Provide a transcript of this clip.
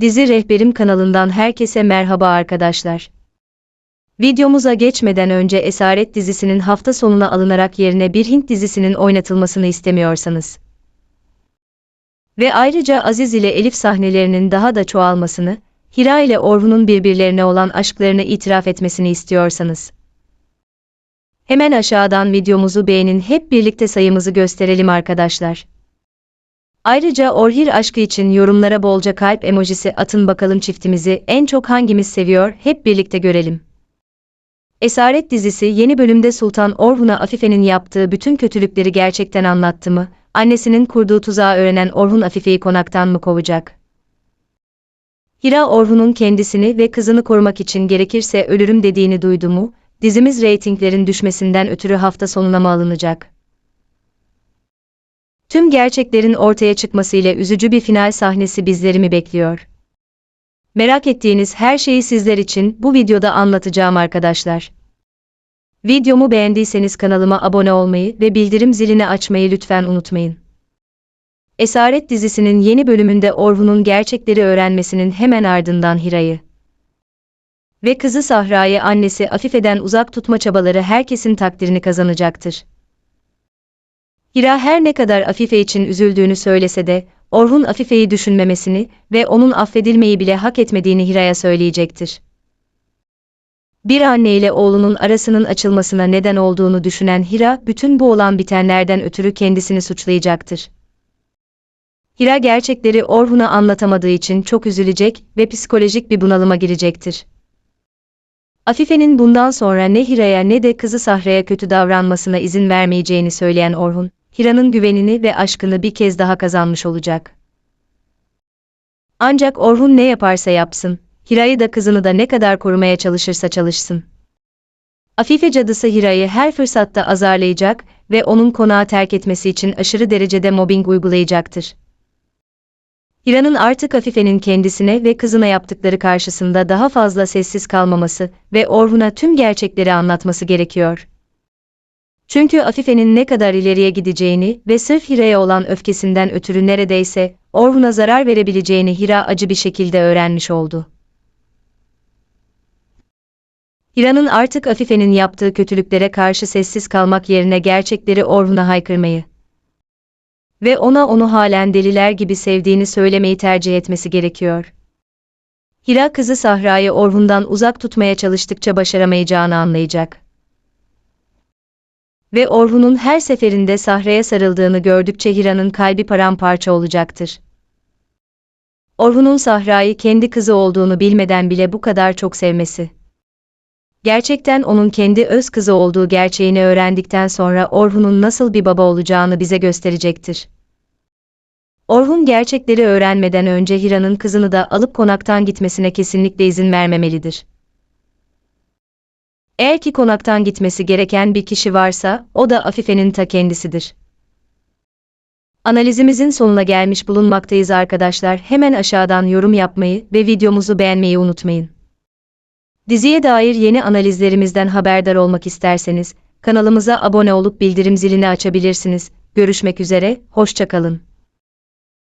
Dizi Rehberim kanalından herkese merhaba arkadaşlar. Videomuza geçmeden önce Esaret dizisinin hafta sonuna alınarak yerine bir Hint dizisinin oynatılmasını istemiyorsanız ve ayrıca Aziz ile Elif sahnelerinin daha da çoğalmasını, Hira ile Orhun'un birbirlerine olan aşklarını itiraf etmesini istiyorsanız hemen aşağıdan videomuzu beğenin hep birlikte sayımızı gösterelim arkadaşlar. Ayrıca Orhir aşkı için yorumlara bolca kalp emojisi atın bakalım çiftimizi en çok hangimiz seviyor hep birlikte görelim. Esaret dizisi yeni bölümde Sultan Orhun'a Afife'nin yaptığı bütün kötülükleri gerçekten anlattı mı? Annesinin kurduğu tuzağı öğrenen Orhun Afife'yi konaktan mı kovacak? Hira Orhun'un kendisini ve kızını korumak için gerekirse ölürüm dediğini duydu mu? Dizimiz reytinglerin düşmesinden ötürü hafta sonuna mı alınacak? Tüm gerçeklerin ortaya çıkmasıyla üzücü bir final sahnesi bizleri mi bekliyor? Merak ettiğiniz her şeyi sizler için bu videoda anlatacağım arkadaşlar. Videomu beğendiyseniz kanalıma abone olmayı ve bildirim zilini açmayı lütfen unutmayın. Esaret dizisinin yeni bölümünde Orhun'un gerçekleri öğrenmesinin hemen ardından Hira'yı ve kızı Sahra'yı annesi Afife'den uzak tutma çabaları herkesin takdirini kazanacaktır. Hira her ne kadar Afife için üzüldüğünü söylese de, Orhun Afife'yi düşünmemesini ve onun affedilmeyi bile hak etmediğini Hira'ya söyleyecektir. Bir anne ile oğlunun arasının açılmasına neden olduğunu düşünen Hira, bütün bu olan bitenlerden ötürü kendisini suçlayacaktır. Hira gerçekleri Orhun'a anlatamadığı için çok üzülecek ve psikolojik bir bunalıma girecektir. Afife'nin bundan sonra ne Hira'ya ne de kızı Sahra'ya kötü davranmasına izin vermeyeceğini söyleyen Orhun, Hira'nın güvenini ve aşkını bir kez daha kazanmış olacak. Ancak Orhun ne yaparsa yapsın, Hira'yı da kızını da ne kadar korumaya çalışırsa çalışsın. Afife cadısı Hira'yı her fırsatta azarlayacak ve onun konağı terk etmesi için aşırı derecede mobbing uygulayacaktır. Hira'nın artık Afife'nin kendisine ve kızına yaptıkları karşısında daha fazla sessiz kalmaması ve Orhun'a tüm gerçekleri anlatması gerekiyor. Çünkü Afife'nin ne kadar ileriye gideceğini ve sırf Hira'ya olan öfkesinden ötürü neredeyse Orhun'a zarar verebileceğini Hira acı bir şekilde öğrenmiş oldu. Hira'nın artık Afife'nin yaptığı kötülüklere karşı sessiz kalmak yerine gerçekleri Orhun'a haykırmayı ve ona onu halen deliler gibi sevdiğini söylemeyi tercih etmesi gerekiyor. Hira kızı Sahra'yı Orhun'dan uzak tutmaya çalıştıkça başaramayacağını anlayacak. Ve Orhun'un her seferinde Sahra'ya sarıldığını gördükçe Hira'nın kalbi paramparça olacaktır. Orhun'un Sahra'yı kendi kızı olduğunu bilmeden bile bu kadar çok sevmesi. Gerçekten onun kendi öz kızı olduğu gerçeğini öğrendikten sonra Orhun'un nasıl bir baba olacağını bize gösterecektir. Orhun gerçekleri öğrenmeden önce Hira'nın kızını da alıp konaktan gitmesine kesinlikle izin vermemelidir. Eğer ki konaktan gitmesi gereken bir kişi varsa, o da Afife'nin ta kendisidir. Analizimizin sonuna gelmiş bulunmaktayız arkadaşlar. Hemen aşağıdan yorum yapmayı ve videomuzu beğenmeyi unutmayın. Diziye dair yeni analizlerimizden haberdar olmak isterseniz, kanalımıza abone olup bildirim zilini açabilirsiniz. Görüşmek üzere, hoşçakalın.